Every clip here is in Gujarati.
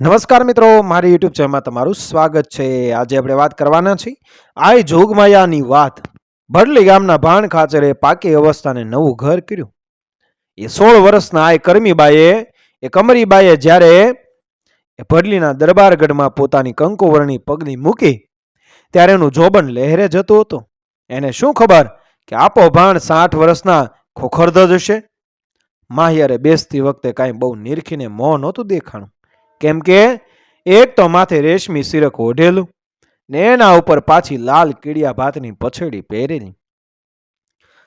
નમસ્કાર મિત્રો, મારી યુટ્યુબ ચેનલમાં તમારું સ્વાગત છે. આજે આપણે વાત કરવાના છીએ આય જોગમાયાની વાત. ભડલી ગામના ભાણ ખાચરે પાકી અવસ્થાને નવું ઘર કર્યું. એ સોળ વર્ષના આય કરમીબાઈએ, એ કમરીબાઈએ જ્યારે એ ભડલીના દરબારગઢમાં પોતાની કંકુવર્ણી પગની મૂકી, ત્યારે એનું જોબન લહેરે જતું હતું. એને શું ખબર કે આપો ભાણ સાઠ વર્ષના ખોખરદ જ હશે? માહિયારે બેસતી વખતે કાંઈ બહુ નિરખીને મોં નહોતું દેખાણું. કેમ કે એક તો માથે રેશમી સિરક ઓઢેલું ને એના ઉપર પાછી લાલ કીડિયા ભાતની પછેડી પહેરેલી.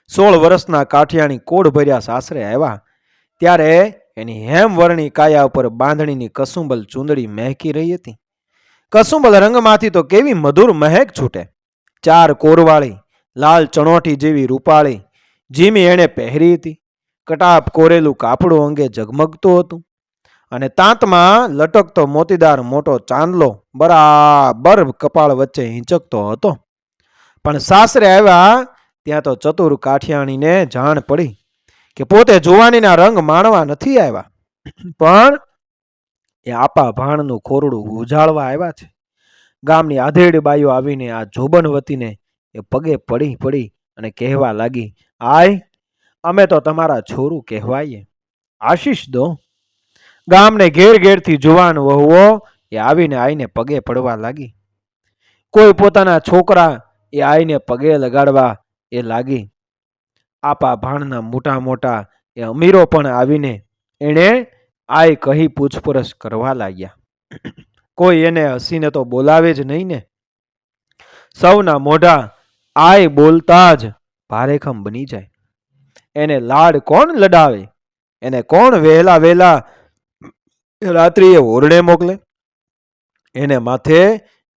સોળ વર્ષના કાઠિયાણી કોડ ભર્યા સાસરે આવ્યા ત્યારે એની હેમવર્ણી કાયા ઉપર બાંધણીની કસુંબલ ચૂંદડી મહેકી રહી હતી. કસુંબલ રંગમાંથી તો કેવી મધુર મહેક છૂટે. ચાર કોરવાળી, લાલ ચણોટી જેવી રૂપાળી, જીમી એણે પહેરી હતી. કટાપ કોરેલું કાપડું અંગે ઝગમગતું હતું. અને તાંતમાં લટકતો મોતીદાર મોટો ચાંદલો બરાબર કપાળ વચ્ચે હિંચકતો હતો. પણ સાસરે આવ્યા ત્યાં તો ચતુર કાઠિયાણીને જાણ પડી કે પોતે જુવાનીના રંગ માણવા નથી આવ્યા. પણ એ આપા ભાણનું ખોરડું ઉજાળવા આવ્યા છે. ગામની આધેડ બાઈઓ આવીને આ જોબનવતીને એ પગે પડી પડી અને કહેવા લાગી, આય, અમે તો તમારા છોરું કહેવાઈએ. આશીષ દો. ગામને ઘેર ઘેરથી જુવાન વહુઓ એ આવીને આઈને પગે પડવા લાગી. કોઈ પોતાના છોકરા એ આઈને પગે લગાડવા એ લાગી. આપા ભાણના મોટા મોટા એ અમીરો પણ આવીને એણે આય કહી પૂછપરછ કરવા લાગ્યા. કોઈ એને હસીને તો બોલાવે જ નહીં ને. સૌના મોઢા આય બોલતા જ ભારેખમ બની જાય. એને લાડ કોણ લડાવે? એને કોણ વહેલા વહેલા રાત્રિએ ઓરડે મોકલે, એને માથે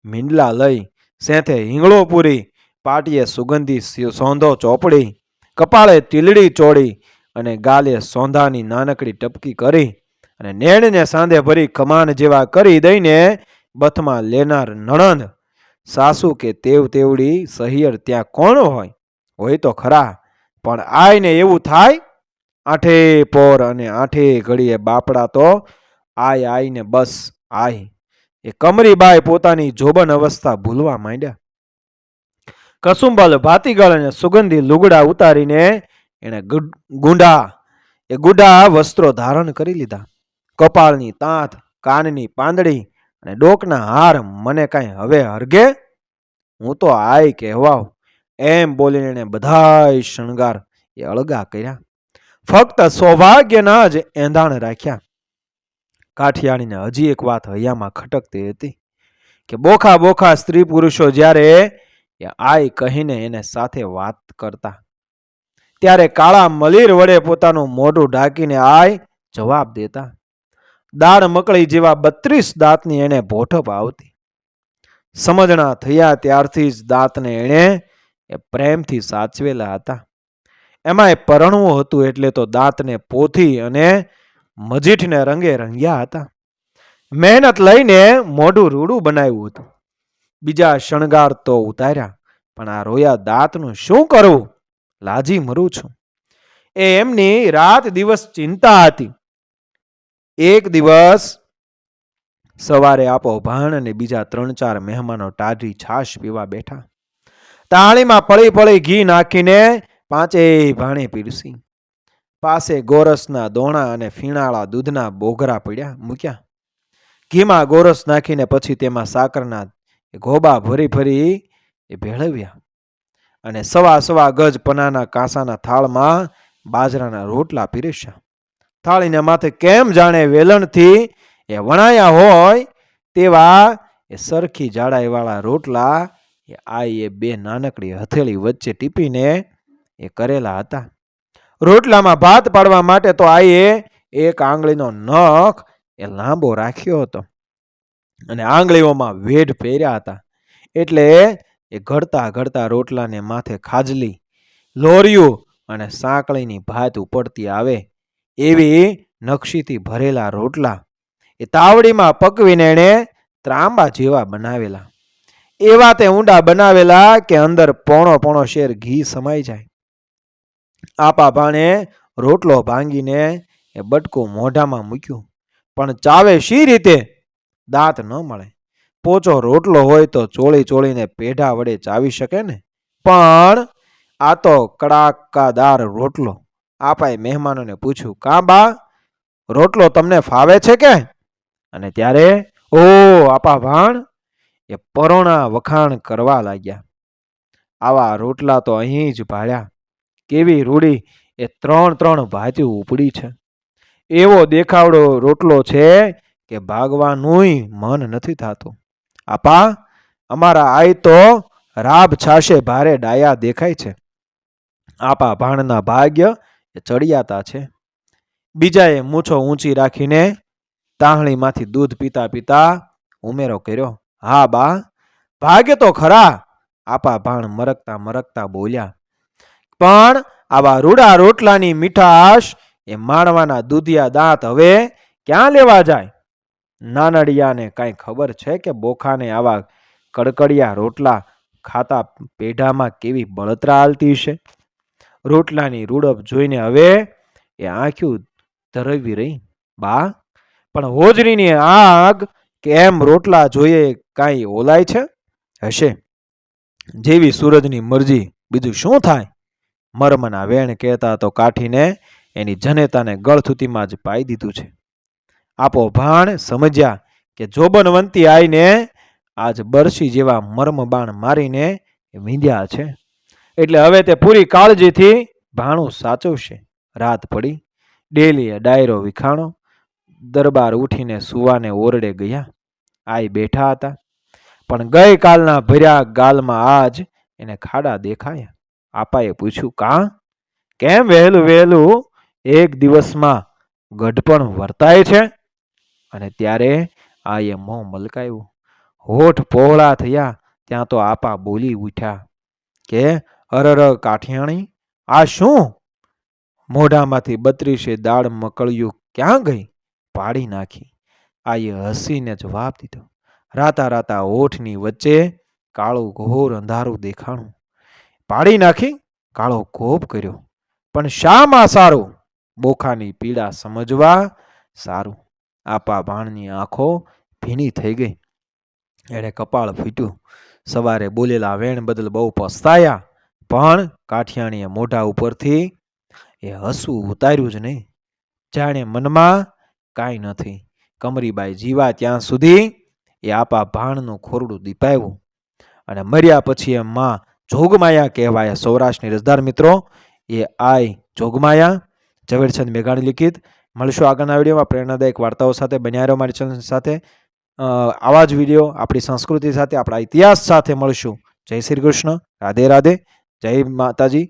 મીંડલા લઈ, સેંથે હિંગળો પૂરી, પાટીએ સુગંધી સોંધો ચોપડી, કપાળે તીલડી ચોડી અને ગાલે સોંધાની નાનકડી ટપકી કરી અને નેણને સાંધે ભરી કમાન જેવા કરી દઈને બથમાં લેનાર નણંદ, સાસુ કે તેવ તેવડી સહિયર ત્યાં કોણ હોય? હોય તો ખરા, પણ આઈને એવું થાય? આઠે પોર અને આઠે ઘડીએ બાપડા તો આય આઈને બસ, આય. એ કમરીબાઈ પોતાની જોબન અવસ્થા ભૂલવા માંડ્યા. કસુંબલ ભાતીગળ અને સુગંધી લુગડા ઉતારીને એણે ગુંડા એ ગુડા વસ્ત્રો ધારણ કરી લીધા. કપાળની તાંત, કાનની પાંદડી અને ડોકના હાર મને કાંઈ હવે હરગે? હું તો આય કહેવાવ એમ બોલીને એણે બધાય શણગાર એ અળગા કર્યા. ફક્ત સૌભાગ્યના જ એંધાણ રાખ્યા. કાઠિયાણીને હજી એક વાત હૈયામાં ખટકતી હતી કે બોખા બોખા સ્ત્રી પુરુષો જ્યારે આય કહીને એને સાથે વાત કરતા, ત્યારે કાળા મલીર વડે પોતાનું મોઢું ઢાંકીને આય જવાબ દેતા. દાળ મકળી જેવા બત્રીસ દાંતની એને ભોઠપ આવતી. સમજણા થયા ત્યારથી જ દાંતને એણે એ પ્રેમથી સાચવેલા હતા. એમાં એ પરણવું હતું એટલે તો દાંતને પોથી અને મજીઠને રંગે રંગ્યા હતા. મહેનત લઈને મોઢું રૂડું બનાવ્યું હતું. બીજા શણગાર તો ઉતાર્યા, પણ આ રોયા દાંતનું શું કરવું લાજી મરું છું. એ એમની રાત દિવસ ચિંતા હતી. એક દિવસ સવારે આપો ભાણ અને બીજા ત્રણ ચાર મહેમાનો ટાઢી છાશ પીવા બેઠા. તાળીમાં પળી પળી ઘી નાખીને પાંચેય ભાણે પીરસી. પાસે ગોરસના દોણા અને ફીણાળા દૂધના બોઘરા પીડ્યા, મૂક્યા. ઘીમાં ગોરસ નાખીને પછી તેમાં સાકરના ગોબા ભરી ભરી એ ભેળવ્યા. અને સવા સવા ગજ પનાના કાંસાના થાળમાં બાજરાના રોટલા પીરસ્યા. થાળીને માથે કેમ જાણે વેલણથી એ વણાયા હોય તેવા એ સરખી જાડાઈવાળા રોટલા એ આ એ બે નાનકડી હથેળી વચ્ચે ટીપીને એ કરેલા હતા. રોટલામાં ભાત પાડવા માટે તો આઈએ એક આંગળીનો નખ એ લાંબો રાખ્યો હતો. અને આંગળીઓમાં વેઢ પહેર્યા હતા. એટલે એ ઘડતા ઘડતા રોટલાને માથે ખાજલી, લોરિયું અને સાંકળીની ભાત ઉપડતી આવે એવી નકશીથી ભરેલા રોટલા એ તાવડીમાં પકવીને એણે ત્રાંબા જેવા બનાવેલા. એવા તે ઊંડા બનાવેલા કે અંદર પોણો પોણો શેર ઘી સમાઈ જાય. આપા ભાણે રોટલો ભાંગીને એ બટકું મોઢામાં મૂક્યું. પણ ચાવે શી રીતે? દાંત ન મળે. પોચો રોટલો હોય તો ચોળી ચોળીને પેઢા વડે ચાવી શકે ને? પણ આ તો કડાકાદાર રોટલો. આપાએ મહેમાનોને પૂછ્યું, કાં બા, રોટલો તમને ફાવે છે કે? અને ત્યારે, ઓ, આપા ભાણ. એ પરોણા વખાણ કરવા લાગ્યા. આવા રોટલા તો અહીં જ ભાળ્યા. કેવી રૂડી એ ત્રણ ત્રણ ભાતી ઉપડી છે. એવો દેખાવડો રોટલો છે કે ભાગવાનુંય મન નથી થતું. આપા, અમારા આઈ તો રાબ છાશે ભારે ડાયા દેખાય છે. આપા ભાણના ભાગ્ય એ ચડિયાતા છે. બીજાએ મૂછો ઊંચી રાખીને તાહણીમાંથી દૂધ પીતા પીતા ઉમેરો કર્યો, હા બા, ભાગ્ય તો ખરા. આપા ભાણ મરકતા મરકતા બોલ્યા પણ આવા રૂડા રોટલાની મીઠાશ એ માણવાના દૂધિયા દાંત હવે ક્યાં લેવા જાય? નાનડિયાને કાંઈ ખબર છે કે બોખાને આવા કડકડિયા રોટલા ખાતા પેઢામાં કેવી બળતરા હાલતી છે? રોટલાની રૂડપ જોઈને હવે એ આંખ્યું ધરવી રહી. બા, પણ હોજરીની આગ કેમ રોટલા જોઈએ કાંઈ ઓલાય છે? હશે. જેવી સૂરજની મરજી. બીજું શું થાય? મરમના વેણ કહેતા તો કાઠીને એની જનેતાને ગળથુતીમાં જ પાઈ દીધું છે. આપો ભાણ સમજ્યા કે જોબનવંતી આઈને આજ બરસી જેવા મર્મ બાણ મારીને વીંધ્યા છે. એટલે હવે તે પૂરી કાળજીથી ભાણું સાચવશે. રાત પડી. ડેલીએ ડાયરો વિખાણો. દરબાર ઉઠીને સુવાને ઓરડે ગયા. આઈ બેઠા હતા. પણ ગઈ કાલના ભર્યા ગાલમાં આજ એને ખાડા દેખાયા. આપાએ પૂછ્યું, કાં? કેમ વહેલું વહેલું એક દિવસમાં ગઢપણ વર્તાય છે? અને ત્યારે આએ મોં મલકાયું. હોઠ પહોળા થયા, ત્યાં તો આપા બોલી ઉઠ્યા કે અરર કાઠિયાણી, આ શું? મોઢામાંથી બત્રીસે દાળ મકળિયું ક્યાં ગઈ? પાડી નાખી. આઈએ હસીને જવાબ દીધો. રાતા રાતા હોઠની વચ્ચે કાળું ઘોર અંધારું દેખાણું પાડી નાખી, કાળો કોપ કર્યો. પણ શામાં સારું? બોખાની પીડા સમજવા સારું. આપા ભાણની આંખો ભીની થઈ ગઈ. એણે કપાળ ફૂટ્યું. સવારે બોલેલા વેણ બદલ બહુ પસ્તાયા. પણ કાઠિયાણીએ મોઢા ઉપરથી એ હસવું ઉતાર્યું જ નહીં. જાણે મનમાં કાંઈ નથી. કમરીબાઈ જીવા ત્યાં સુધી એ આપા ભાણનું ખોરડું દીપાવ્યું અને મર્યા પછી એમ માં જોગમાયા કહેવાયા. સૌરાષ્ટ્રની રસદાર મિત્રો એ આય જોગમાયા. ઝવેરચંદ મેઘાણી લિખિત. મળશું આગળના વિડીયોમાં. પ્રેરણાદાયક વાર્તાઓ સાથે બન્યા રહ્યો મારી ચેનલ સાથે. આવા જ વીડિયો આપણી સંસ્કૃતિ સાથે, આપણા ઇતિહાસ સાથે મળશું. જય શ્રી કૃષ્ણ. રાધે રાધે. જય માતાજી.